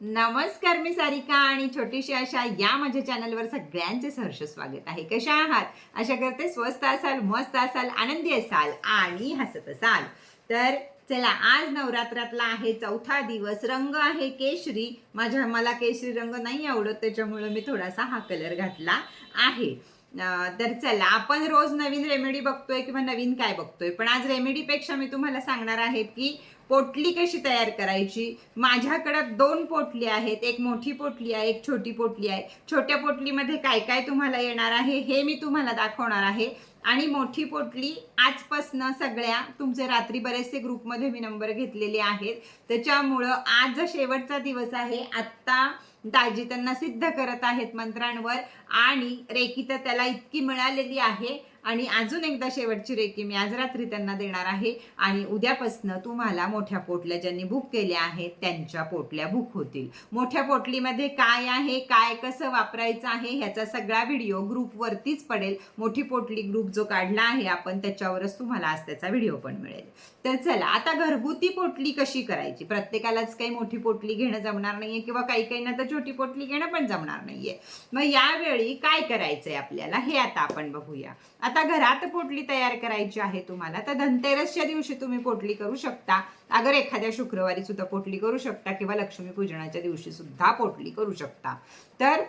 नमस्कार मी सारिका आणि छोटीशी अशा या माझ्या चॅनलवर सगळ्यांचे सहर्ष स्वागत आहे. कशा आहात? अशा करते स्वस्त असाल मस्त असाल आनंदी असाल आणि हसत असाल. तर चला आज नवरात्रातला आहे चौथा दिवस. रंग आहे केशरी. माझ्या मला केशरी रंग नाही आवडत त्याच्यामुळे मी थोडासा हा कलर घातला आहे. तर चला आपण रोज नवीन रेमेडी बघतोय किंवा नवीन काय बघतोय. पण आज रेमेडीपेक्षा मी तुम्हाला सांगणार आहे की पोटली कशी तयार करायची? माझ्याकडं दोन पोटली आहेत. एक मोठी पोटली आहे एक छोटी पोटली आहे. छोट्या पोटलीमध्ये काय काय तुम्हाला येणार आहे हे मी तुम्हाला दाखवणार आहे. आणि मोठी पोटली आजपासनं सगळ्या तुमचे रात्री बरेचसे ग्रुपमध्ये मी नंबर घेतलेले आहेत. त्याच्यामुळं आज शेवटचा दिवस आहे. आत्ता दाजी त्यांना सिद्ध करत आहेत मंत्रांवर. आणि रेकी तर त्याला इतकी मिळालेली आहे. आणि अजून एकदा शेवटची रेकी मी आज रात्री त्यांना देणार आहे. आणि उद्यापासनं तुम्हाला मोठ्या पोटल्या ज्यांनी बुक केल्या आहेत त्यांच्या पोटल्या बुक होतील. मोठ्या पोटलीमध्ये काय आहे काय कसं वापरायचं आहे ह्याचा सगळा व्हिडिओ ग्रुपवरतीच पडेल. मोठी पोटली ग्रुप जो काढला आहे आपण त्याच्यावरच तुम्हाला आज त्याचा व्हिडिओ पण मिळेल. तर चला आता घरगुती पोटली कशी करायची? प्रत्येकालाच काही मोठी पोटली घेणं जमणार नाहीये किंवा काही काहींना तर छोटी पोटली घेणं पण जमणार नाहीये. मग यावेळी काय करायचंय आपल्याला? हे आता आपण बघूया. आता आता घरात पोटली तयार करायची आहे तुम्हाला तर धनतेरसच्या दिवशी तुम्ही पोटली करू शकता. अगर एखाद्या शुक्रवारी सुद्धा पोटली करू शकता किंवा लक्ष्मीपूजनाच्या दिवशी सुद्धा पोटली करू शकता. तर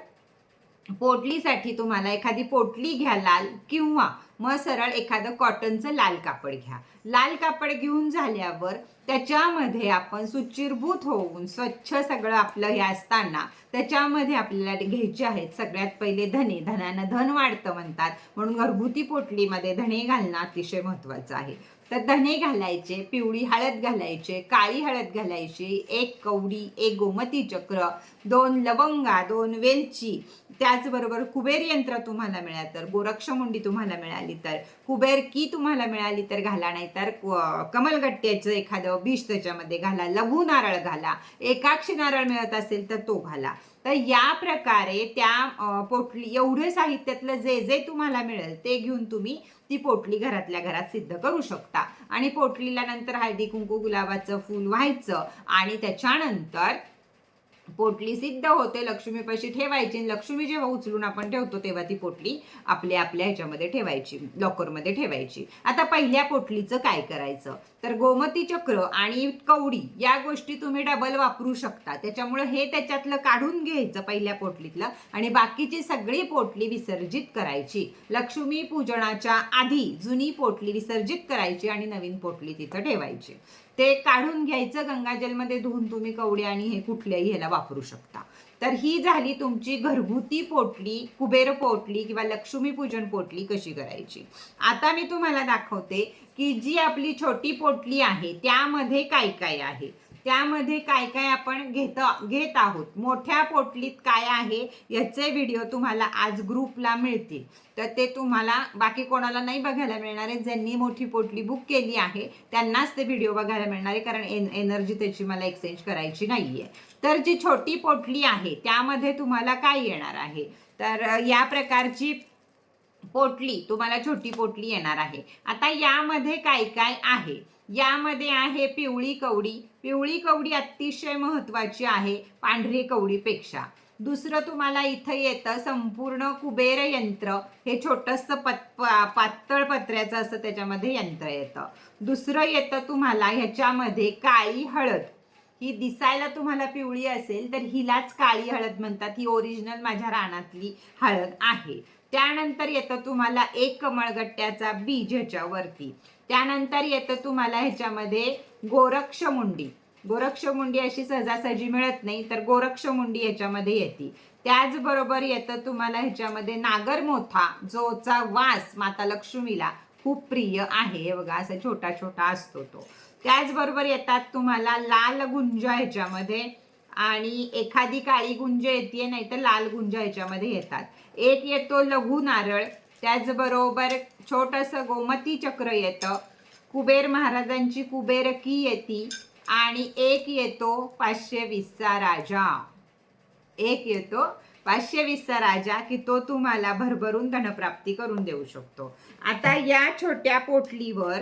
पोटलीसाठी तुम्हाला एखादी पोटली घ्या लाल किंवा मग सरळ एखादं कॉटनचं लाल कापड घ्या. लाल कापड घेऊन झाल्यावर त्याच्यामध्ये आपण सुचिरभूत होऊन स्वच्छ सगळं आपलं हे असताना त्याच्यामध्ये आपल्याला घ्यायचे आहेत सगळ्यात पहिले धने. धनानं धन वाढतं म्हणतात. म्हणून घरगुती पोटलीमध्ये धने घालणं अतिशय महत्त्वाचं आहे. तर धने घालायचे पिवळी हळद घालायचे काळी हळद घालायची एक कवडी एक गोमती चक्र दोन लवंगा दोन वेलची त्याचबरोबर कुबेर यंत्र तुम्हाला मिळालं तर गोरक्षमुंडी तुम्हाला मिळाली तर कुबेर की तुम्हाला मिळाली तर घाला नाही तर कमलगट्ट्याचं एखादं बीज त्याच्यामध्ये घाला लघु नारळ घाला एकाक्षी नारळ मिळत असेल तर तो घाला. तर या प्रकारे त्या पोटली एवढे साहित्यातलं जे जे तुम्हाला मिळेल ते घेऊन तुम्ही ती पोटली घरातल्या घरात सिद्ध करू शकता. आणि पोटलीला नंतर हळदी कुंकू गुलाबाचं फूल व्हायचं आणि त्याच्यानंतर पोटली सिद्ध होते. लक्ष्मीपाशी ठेवायची. आणि लक्ष्मी जेव्हा उचलून आपण ठेवतो तेव्हा ती पोटली आपल्या आपल्या ह्याच्यामध्ये ठेवायची लॉकरमध्ये ठेवायची. आता पहिल्या पोटलीचं काय करायचं? तर गोमती चक्र आणि कवडी या गोष्टी तुम्ही डबल वापरू शकता. त्याच्यामुळे हे त्याच्यातलं काढून घ्यायचं पहिल्या पोटलीतलं आणि बाकीची सगळी पोटली विसर्जित करायची. लक्ष्मी पूजनाच्या आधी जुनी पोटली विसर्जित करायची आणि नवीन पोटली तिथं ठेवायची. ते काढून घ्यायचं गंगाजलमध्ये धुवून तुम्ही कवडे आणि हे कुठल्याही ह्याला वापरू शकता. तर ही झाली तुमची घरगुती पोटली कुबेर पोटली किंवा लक्ष्मीपूजन पोटली कशी करायची? आता मी तुम्हाला दाखवते की जी आपली छोटी पोटली आहे त्यामध्ये काय काय आहे. त्यामध्ये काय काय आपण घेत घेत आहोत? मोठ्या पोटलीत काय आहे याचे व्हिडिओ तुम्हाला आज ग्रुपला मिळतील. तर ते तुम्हाला बाकी कोणाला नाही बघायला मिळणार आहे. ज्यांनी मोठी पोटली बुक केली आहे त्यांनाच ते व्हिडिओ बघायला मिळणार आहे. कारण एन एनर्जी त्याची मला एक्सचेंज करायची नाही आहे तर जी छोटी पोटली आहे त्यामध्ये तुम्हाला काय येणार आहे? तर या प्रकारची पोटली तुम्हाला छोटी पोटली येणार आहे. आता यामध्ये काय काय आहे? यामध्ये आहे पिवळी कवडी. पिवळी कवडी अतिशय महत्वाची आहे पांढरी कवडीपेक्षा. दुसरं तुम्हाला इथं येतं संपूर्ण कुबेर यंत्र. हे छोटंसं पत पातळ पत्र्याचं असं त्याच्यामध्ये यंत्र येतं. दुसरं येतं तुम्हाला ह्याच्यामध्ये काळी हळद. ही दिसायला तुम्हाला पिवळी असेल तर हिलाच काळी हळद म्हणतात. ही ओरिजिनल माझ्या रानातली हळद आहे. त्यानंतर येतं तुम्हाला एक कमळगट्ट्याचा बीज ह्याच्यावरती. त्यानंतर येतं तुम्हाला ह्याच्यामध्ये गोरक्षमुंडी. गोरक्षमुंडी अशी सहजासहजी मिळत नाही तर गोरक्षमुंडी ह्याच्यामध्ये येते. त्याचबरोबर येतं तुम्हाला ह्याच्यामध्ये नागरमोथा जोचा वास माता लक्ष्मीला खूप प्रिय आहे. हे बघा असा छोटा छोटा असतो तो. त्याचबरोबर येतात तुम्हाला लाल गुंज ह्याच्यामध्ये. आणि एखादी काळी गुंज येते नाही तर लाल गुंज ह्याच्यामध्ये येतात. एक येतो लघु नारळ त्याचबरोबर छोटंसं गोमती चक्र येतं. कुबेर महाराजांची कुबेर की येती? आणि एक येतो पाचशे वीसचा राजा. एक येतो पाचशे वीसचा राजा की तो तुम्हाला भरभरून धनप्राप्ती करून देऊ शकतो. आता या छोट्या पोटलीवर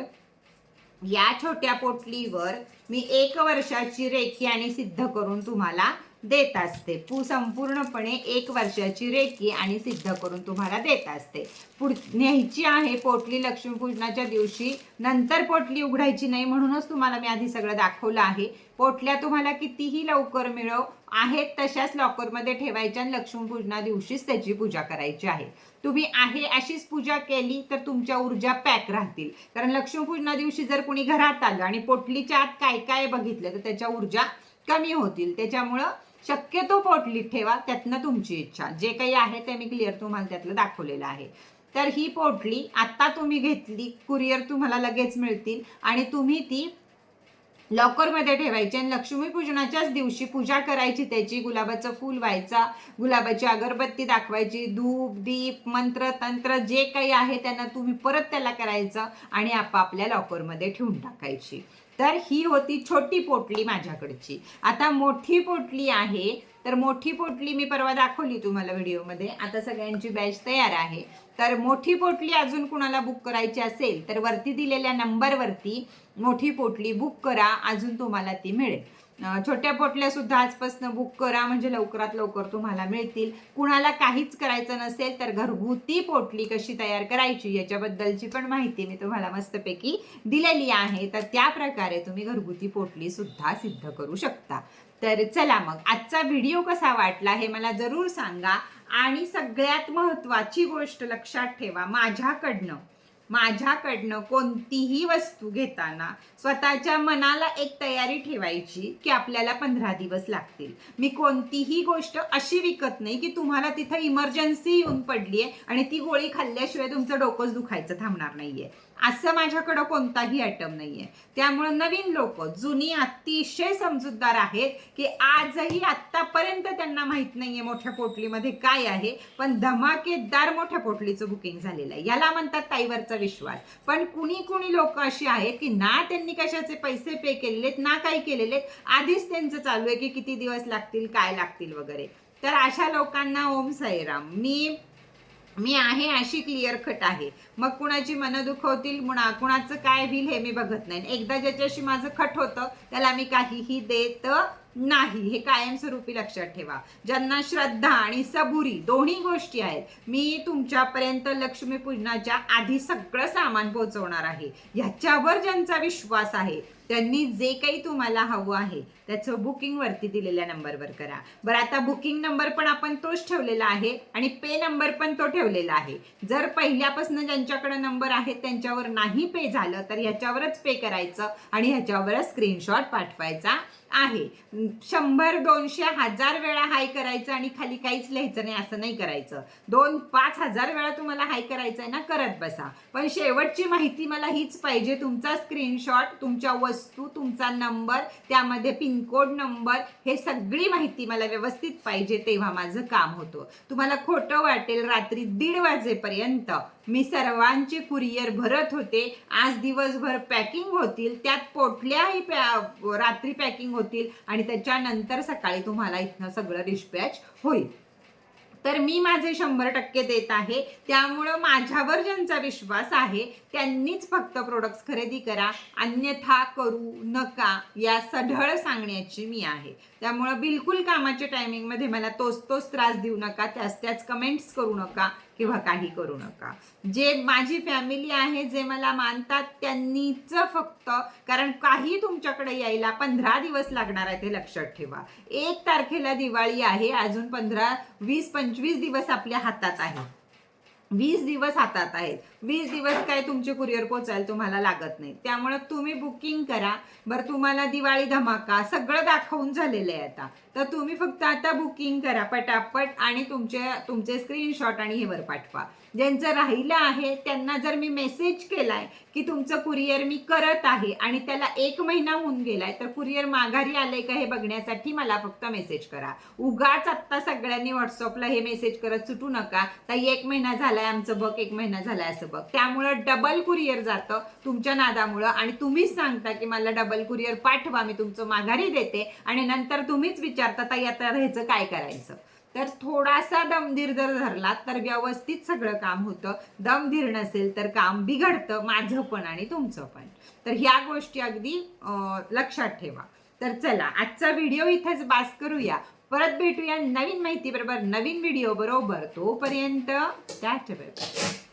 या छोट्या पोटलीवर मी एक वर्षाची रेखी आणि सिद्ध करून तुम्हाला देत असते. पू संपूर्णपणे एक वर्षाची रेकी आणि सिद्ध करून तुम्हाला देत असते. पुढ न्यायची आहे पोटली लक्ष्मीपूजनाच्या दिवशी नंतर पोटली उघडायची नाही म्हणूनच तुम्हाला मी आधी सगळं दाखवलं आहे. पोटल्या तुम्हाला कितीही लवकर मिळव आहेत तशाच लॉकरमध्ये ठेवायच्या आणि लक्ष्मीपूजना दिवशीच त्याची पूजा करायची आहे. तुम्ही आहे अशीच पूजा केली तर तुमच्या ऊर्जा पॅक राहतील. कारण लक्ष्मीपूजना दिवशी जर कुणी घरात आलं आणि पोटलीच्या आत काय काय बघितलं तर त्याच्या ऊर्जा कमी होतील. त्याच्यामुळं शक्यतो पोटलीत ठेवा त्यातनं तुमची इच्छा. जे काही आहे ते मी क्लिअर तुम्हाला त्यातलं दाखवलेलं आहे. तर ही पोटली आत्ता तुम्ही घेतली कुरिअर तुम्हाला लगेच मिळतील आणि तुम्ही ती लॉकरमध्ये ठेवायची आणि लक्ष्मीपूजनाच्याच दिवशी पूजा करायची त्याची गुलाबाचं फूल व्हायचा गुलाबाची अगरबत्ती दाखवायची धूप दीप मंत्र तंत्र जे काही आहे त्यांना तुम्ही परत त्याला करायचं आणि आपापल्या लॉकरमध्ये ठेवून टाकायची. तर ही होती छोटी पोटली माझ्याकडची. आता मोठी पोटली आहे तर मोठी पोटली मी परवा दाखवली तुम्हाला व्हिडिओमध्ये. आता सगळ्यांची बॅच तयार आहे. तर मोठी पोटली अजून कुणाला बुक करायची असेल तर वरती दिलेल्या नंबरवरती मोठी पोटली बुक करा अजून तुम्हाला ती मिळेल. छोट्या पोटल्या सुद्धा आजपासून बुक करा म्हणजे लवकरात लवकर तुम्हाला मिळतील. कुणाला काहीच करायचं नसेल तर घरगुती पोटली कशी तयार करायची याच्याबद्दलची पण माहिती मी तुम्हाला मस्तपैकी दिलेली आहे. तर त्या प्रकारे तुम्ही घरगुती पोटली सुद्धा सिद्ध करू शकता. तर चला मग आजचा व्हिडिओ कसा वाटला हे मला जरूर सांगा. आणि सगळ्यात महत्त्वाची गोष्ट लक्षात ठेवा माझ्याकडनं. माझ्याकडनं कोणतीही वस्तू घेताना स्वतःच्या मनाला एक तयारी ठेवायची की आपल्याला पंधरा दिवस लागतील. मी कोणतीही गोष्ट अशी विकत नाही की तुम्हाला तिथं इमर्जन्सी येऊन पडली आहे आणि ती गोळी खाल्ल्याशिवाय तुमचं डोकंच दुखायचं थांबणार नाहीये. असं माझ्याकडं कोणताही आयटम नाहीये. त्यामुळं नवीन लोक जुनी अतिशय समजूतदार आहेत की आजही आत्तापर्यंत त्यांना माहीत नाहीये मोठ्या पोटलीमध्ये काय आहे पण धमाकेदार मोठ्या पोटलीचं बुकिंग झालेलं आहे. याला म्हणतात ताईवरचा विश्वास. पण कुणी कुणी लोक अशी आहेत की ना त्यांनी कशाचे पैसे पे केलेले ना काही केलेले आधीच त्यांचं चालू आहे की किती दिवस लागतील काय लागतील वगैरे. तर अशा लोकांना ओम साईराम. मी मी आहे अशी क्लिअर कट आहे. मग कुणाची मनं दुखवतील मुणा कुणाचं काय होईल हे मी बघत नाही. एकदा ज्याच्याशी माझं खट होतं त्याला मी काहीही देत नाही. हे कायमस्वरूपी लक्षात ठेवा. ज्यांना श्रद्धा आणि सबुरी दोन्ही गोष्टी आहेत मी तुमच्यापर्यंत लक्ष्मी पूजनाच्या आधी सगळं सामान पोहोचवणार आहे. ह्याच्यावर ज्यांचा विश्वास आहे त्यांनी जे काही तुम्हाला हवं आहे त्याचं बुकिंग वरती दिलेल्या नंबरवर करा. बरं आता बुकिंग नंबर पण आपण तोच ठेवलेला आहे आणि पे नंबर पण तो ठेवलेला आहे. जर पहिल्यापासून ज्यांच्याकडे नंबर आहे त्यांच्यावर नाही पे झालं तर ह्याच्यावरच पे करायचं आणि ह्याच्यावरच स्क्रीनशॉट पाठवायचा आहे. शंभर दोनशे हजार वेळा हाय करायचं आणि खाली काहीच लिहायचं नाही असं नाही करायचं. दोन पाच हजार वेळा तुम्हाला हाय करायचं आहे ना करत बसा. पण शेवटची माहिती मला हीच पाहिजे तुमचा स्क्रीनशॉट तुमच्या वस्तू तुमचा नंबर त्यामध्ये पिनकोड नंबर हे सगळी माहिती मला व्यवस्थित पाहिजे तेव्हा माझं काम होतं. तुम्हाला खोटं वाटेल रात्री दीड वाजेपर्यंत मी सर्वांचे कुरिअर भरत होते. आज दिवसभर पॅकिंग होतील त्यात पोटल्याही पॅ रात्री पॅकिंग होतील आणि त्याच्यानंतर सकाळी तुम्हाला इथनं सगळं डिस्पॅच होईल. तर मी माझे शंभर टक्के देत आहे. त्यामुळं माझ्यावर ज्यांचा विश्वास आहे त्यांनीच फक्त प्रोडक्ट्स खरेदी करा. अन्यथा करू नका या सढळ सांगण्याची मी आहे. त्यामुळं बिलकुल कामाच्या टायमिंगमध्ये मला तोच तोच त्रास देऊ नका त्याच त्याच कमेंट्स करू नका. किंवा काही करू नका. जे माझी फॅमिली आहे जे मला मानतात त्यांनीच फक्त कारण काही तुमच्याकडे यायला पंधरा दिवस लागणार आहे ते लक्षात ठेवा. एक तारखेला दिवाळी आहे अजून पंधरा वीस पंचवीस दिवस आपल्या हातात आहे. वीस दिवस हातात आहेत. वीस दिवस काय तुमचे कुरिअर पोचायला तुम्हाला लागत नाही. त्यामुळे तुम्ही बुकिंग करा. बरं तुम्हाला दिवाळी धमाका सगळं दाखवून झालेलं आहे आता. तर तुम्ही फक्त आता बुकिंग करा पटापट आणि तुमचे तुमचे स्क्रीनशॉट आणि हे वर पाठवा. ज्यांचं राहिलं आहे त्यांना जर मी मेसेज केलाय की तुमचं कुरिअर मी करत आहे आणि त्याला एक महिना होऊन गेलाय तर कुरिअर माघारी आलंय का हे बघण्यासाठी मला फक्त मेसेज करा. उगाच आत्ता सगळ्यांनी व्हॉट्सअपला हे मेसेज करत सुटू नका. ताई एक महिना झालाय आमचं बघ एक महिना झालाय असं बघ. त्यामुळं डबल कुरिअर जातं तुमच्या नादामुळं आणि तुम्हीच सांगता की मला डबल कुरिअर पाठवा मी तुमचं माघारी देते आणि नंतर तुम्हीच विचारता ताई आता ह्याचं काय करायचं? तर थोडासा दमधीर जर धरला तर व्यवस्थित सगळं काम होतं. दमधीर नसेल तर काम बिघडतं माझं पण आणि तुमचं पण. तर ह्या गोष्टी अगदी लक्षात ठेवा. तर चला आजचा व्हिडिओ इथेच बास करूया. परत भेटूया नवीन माहिती बरोबर नवीन व्हिडिओ बरोबर. तोपर्यंत त्याच बरोबर